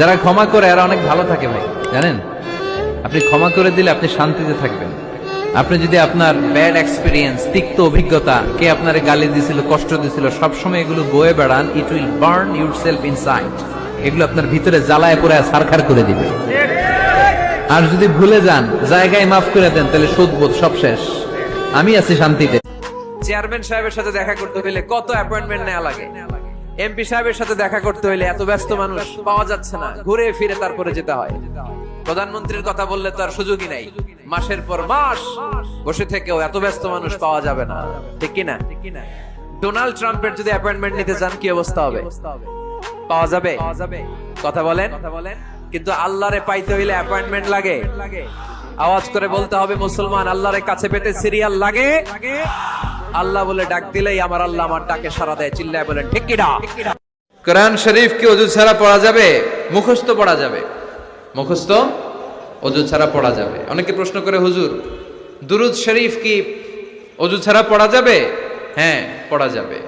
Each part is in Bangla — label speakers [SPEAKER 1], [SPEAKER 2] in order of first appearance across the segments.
[SPEAKER 1] যারা ক্ষমা করে, এরা অনেক ভালো থাকে ভাই, জানেন? আপনি ক্ষমা করে দিলে আপনি শান্তিতে থাকবেন। আপনি যদি আপনার ব্যাড এক্সপিরিয়েন্স তিক্ত অভিজ্ঞতা, কে আপনার গালি দিছিল, কষ্ট দিছিল, সবসময় এগুলো বয়ে বেড়ান it will burn yourself inside এগুলো আপনার ভিতরে জ্বালায় পড়ে সারখার করে দিবে। আর যদি ভুলে যান, জায়গায় মাফ করে দেন, তাহলে সুদবোধ সব শেষ। আমি আছি শান্তিতে। চেয়ারম্যান সাহেবের সাথে দেখা করতে হইলে কত অ্যাপয়েন্টমেন্ট নেওয়া লাগে? এমপি সাহেবের সাথে দেখা করতে হইলে এত ব্যস্ত মানুষ পাওয়া যাচ্ছে না। ঘুরে ফিরে তারপরে যেতে হয়। প্রধানমন্ত্রীর কথা বললে তো আর সুযোগই নাই। মাসের পর মাস বসে থেকেও এত ব্যস্ত মানুষ পাওয়া যাবে না। ঠিক কিনা? ডোনাল্ড ট্রাম্পের যদি অ্যাপয়েন্টমেন্ট নিতে চান কি অবস্থা হবে? পাওয়া যাবে? কথা বলেন। কিন্তু আল্লাহরে পাইতে হইলে অ্যাপয়েন্টমেন্ট লাগে। আওয়াজ করে বলতে হবে, মুসলমান, আল্লাহরে কাছে পেতে সিরিয়াল লাগে। আল্লাহ বলে ডাক দিলেই আমার আল্লাহ আমার ডাকে সারা দেয়, চিল্লায় বলেন, ঠিক কিনা কোরআন শরীফ কি অজু ছাড়া পড়া যাবে? মুখস্থ পড়া যাবে। মুখস্থ অজু ছাড়া পড়া যাবে। অনেকে প্রশ্ন করে, হুজুর, দুরুদ শরীফ কি অজু ছাড়া পড়া যাবে? হ্যাঁ পড়া যাবে।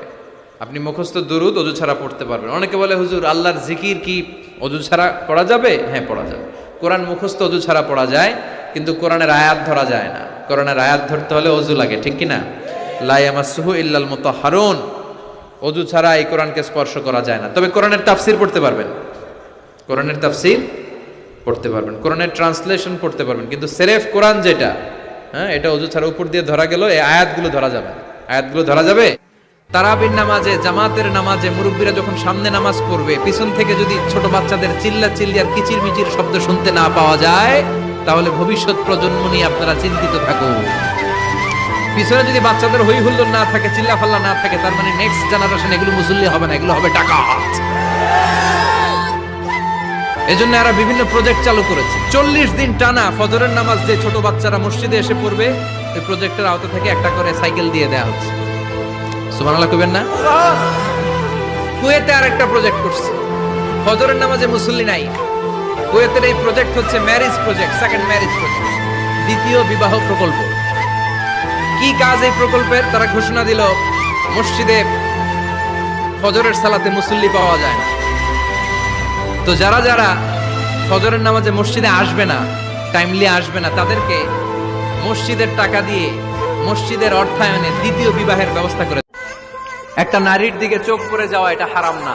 [SPEAKER 1] আপনি মুখস্থ দুরুদ অজু ছাড়া পড়তে পারবেন। অনেকে বলে, হুজুর, আল্লাহর জিকির কি অজু ছাড়া পড়া যাবে? হ্যাঁ পড়া যাবে। কোরআন মুখস্থ অজু ছাড়া পড়া যায়, কিন্তু কোরআনের আয়াত ধরা যায় না। কোরআনের আয়াত ধরতে হলে অজু লাগে, ঠিক কি না? লাইয়ামাসুহু ইল্লাল মতো হারুন অজু ছাড়া এই কোরআনকে স্পর্শ করা যায় না। তবে কোরআনের তাফসির পড়তে পারবেন। কোরআনের তাফসির পড়তে পারবেন। কোরআনের ট্রান্সলেশন পড়তে পারবেন। কিন্তু সেরেফ কোরআন যেটা হ্যাঁ এটা অজু ছাড়া উপর দিয়ে ধরা গেল, এই আয়াতগুলো ধরা যাবে আয়াতগুলো ধরা যাবে? তারাবির নামাজে, জামাতের নামাজে মুরব্বীরা যখন সামনে নামাজ পড়বে, পিছন থেকে যদি ছোট বাচ্চাদের চিল্লা চিল্লি আর কিচির মিচির শব্দ শুনতে না পাওয়া যায়, তাহলে ভবিষ্যৎ প্রজন্ম নিয়ে আপনারা চিন্তিত থাকুন। পিছনে যদি বাচ্চাদের হই হুল্লোড় না থাকে চিল্লা ফাল্লা না থাকে, তার মানে নেক্সট জেনারেশন এগুলো মুসল্লি হবে না, এগুলো হবে ডাকাত। এজন্য এরা বিভিন্ন প্রজেক্ট চালু করেছে। চল্লিশ দিন টানা ফজরের নামাজ যে ছোট বাচ্চারা মসজিদে এসে পড়বে, ওই প্রজেক্টের আওতা থেকে একটা করে সাইকেল দিয়ে দেওয়া হচ্ছে। সুবহানাল্লাহ কবেন না? কুয়েতে আর একটা প্রজেক্ট করছে। ফজরের নামাজে মুসল্লি নাই। কুয়েতের এই প্রজেক্ট হচ্ছে marriage project second marriage project দ্বিতীয় বিবাহ প্রকল্প। কি কাজ এই প্রকল্পের? তারা ঘোষণা দিল, মসজিদে ফজরের সালাতে মুসল্লি পাওয়া যায় না। তো যারা যারা ফজরের নামাজে মসজিদে আসবে না টাইমলি আসবে না, তাদেরকে মসজিদের টাকা দিয়ে মসজিদের অর্থায়নে দ্বিতীয় বিবাহের ব্যবস্থা করে একটা নারীর দিকে চোখ পড়ে যাওয়া এটা হারাম না।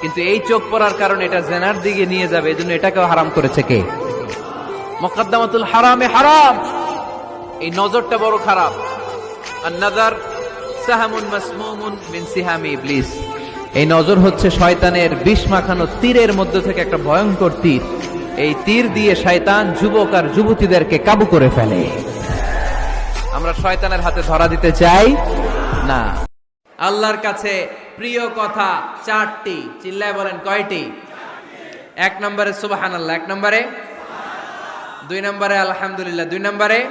[SPEAKER 1] কিন্তু এই চোখ পড়ার কারণে এটা জেনার দিকে নিয়ে যাবে, এজন্য এটাকেও হারাম করেছে কে? মোকদ্দমাতুল হারামে হারাম। এই নজরটা বড় খারাপ। নাজার সাহামুন মাসমুমুন মিন সিহামি ইবলিস। এই নজর হচ্ছে শয়তানের বিষ মাখানো তীরের মধ্যে থেকে একটা ভয়ঙ্কর তীর। এই তীর দিয়ে শয়তান যুবক আর যুবতীদেরকে কাবু করে ফেলে। আমরা শয়তানের হাতে ধরা দিতে চাই? না। আল্লাহর কাছে প্রিয় কথা চারটি। চিল্লায় বলেন কয়টি? এক নম্বরে সুবাহান আল্লাহ এক নম্বরে? দুই নম্বরে আলহামদুলিল্লাহ দুই নম্বরে?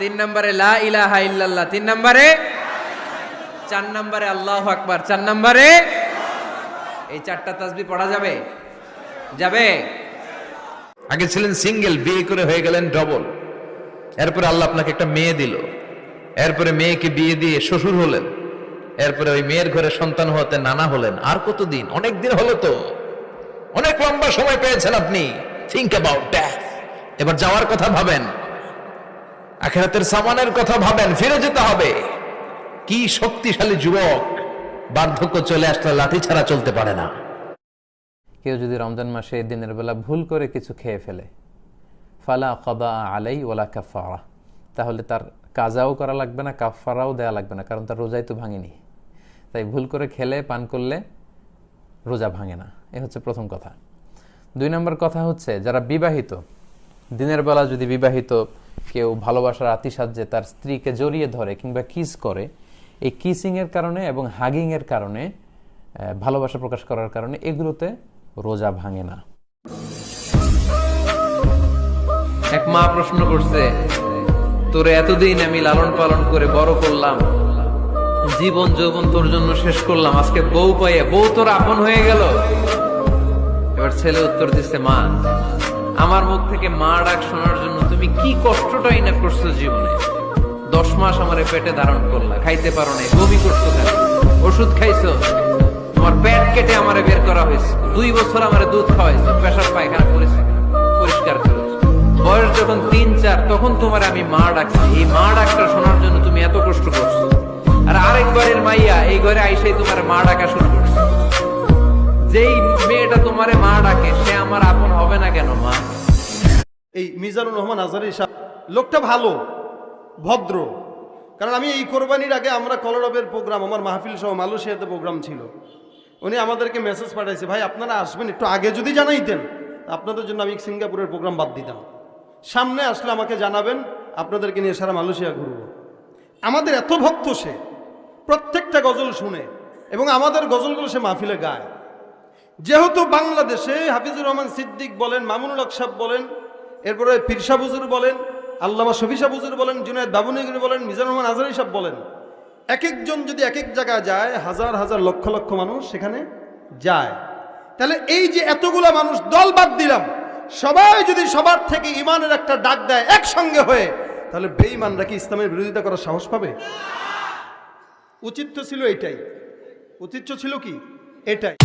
[SPEAKER 1] তিন নম্বরে লা ইলাহা ইল্লাল্লাহ, তিন নম্বরে? চার নম্বরে আল্লাহ আকবার, চার নম্বরে? এই চারটা তাসবি পড়া যাবে? যাবে?
[SPEAKER 2] আগে ছিলেন সিঙ্গেল, বিয়ে করে হয়ে গেলেন ডবল। এরপরে আল্লাহ আপনাকে একটা মেয়ে দিল। এরপরে মেয়েকে বিয়ে দিয়ে শ্বশুর হলেন। এরপরে ওই মেয়ের ঘরে সন্তান হতে নানা হলেন। আর কতদিন? অনেক দিন হলো তো। অনেক লম্বা সময় পেয়েছেন আপনি। থিঙ্ক অ্যাবাউট ড্যাথ এবার যাওয়ার কথা ভাবেন। আখেরাতের সামানের কথা ভাবেন, ফিরে যেতে হবে। কি শক্তিশালী যুবক বার্ধক্য চলে আসলে লাঠি ছাড়া চলতে পারে না।
[SPEAKER 1] কেউ যদি রমজান মাসে দিনের বেলা ভুল করে কিছু খেয়ে ফেলে, ফালা কদা আলাই ওলা কাফারা তাহলে তার কাজাও করা লাগবে না কাফারাও দেয়া লাগবে না, কারণ তার রোজাই তো ভাঙেনি। তাই ভুল করে খেলে, পান করলে রোজা ভাঙে না। এ হচ্ছে প্রথম কথা। দুই নম্বর কথা হচ্ছে, যারা বিবাহিত, দিনের বেলা যদি বিবাহিত কেউ ভালোবাসার আতিসাহ্যে তার স্ত্রীকে জড়িয়ে ধরে কিংবা কিস করে, এই কিসিংয়ের কারণে এবং হাগিংয়ের কারণে ভালোবাসা প্রকাশ করার কারণে এগুলোতে রোজা ভাঙে না। এক মা প্রশ্ন করছে, তোরে এতদিন আমি লালন পালন করে বড় করলাম, জীবন যৌবন তোর জন্য শেষ করলাম, আজকে বউ পাইয়ে বউ তোর আপন হয়ে গেল? এবার ছেলে উত্তর দিচ্ছে, মা আমার মুখ থেকে মা ডাক শোনার জন্য তুমি কি কষ্টটাই না করছ জীবনে? দশ মাস আমার পেটে ধারণ করলা, খাইতে পারো নাই, বমি করছ কেন? ওষুধ খাইছো? তোমার পেট কেটে আমারে বের করা হয়েছে। দুই বছর আমার দুধ খাওয়াইছে, পেশাব পায়খানা করেছে, পরিষ্কার করেছে। বয়স যখন তিন, চার, তখন তোমার আমি মা ডাকছি। এই মা ডাকটা শোনার জন্য তুমি এত কষ্ট করছ। আর আরেক ঘরের মাইয়া এই ঘরে আইসাই তোমার মা ডাকা শুরু করছে। যেই মেয়েটা তোমারে মা ডাকে, সে আমার আপন হবে না কেন, মা?
[SPEAKER 3] এই মিজানুর রহমান আজারি লোকটা ভালো, ভদ্র। কারণ আমি এই কোরবানির আগে আমরা কলরবের প্রোগ্রাম, আমার মাহফিল সহ মালয়েশিয়াতে প্রোগ্রাম ছিল। উনি আমাদেরকে মেসেজ পাঠাইছে, ভাই, আপনারা আসবেন, একটু আগে যদি জানাইতেন, আপনাদের জন্য আমি সিঙ্গাপুরের প্রোগ্রাম বাদ দিতাম। সামনে আসলে আমাকে জানাবেন, আপনাদেরকে নিয়ে সারা মালয়েশিয়া ঘুরবো। আমাদের এত ভক্ত সে, প্রত্যেকটা গজল শুনে, এবং আমাদের গজলগুলো সে মাহফিলে গায়। যেহেতু বাংলাদেশে হাফিজুর রহমান সিদ্দিক বলেন, মামুনুল হক বলেন, এরপরে পিরসা বুজুর বলেন, আল্লামা শফিসা বুজুর বলেন, জুনায়দ বাবুনগিরি বলেন, মিজানুর রহমান আজহারি সাহেব বলেন, এক একজন যদি এক এক জায়গায় যায়, হাজার হাজার লক্ষ লক্ষ মানুষ সেখানে যায়। তাহলে এই যে এতগুলা মানুষ দল বাদ দিলাম, সবাই যদি সবার থেকে ইমানের একটা ডাক দেয় একসঙ্গে হয়ে, তাহলে বেঈমানরা কি ইসলামের বিরোধিতা করার সাহস পাবে? উচিত ছিল এটাই। উচিত ছিল কি? এটাই।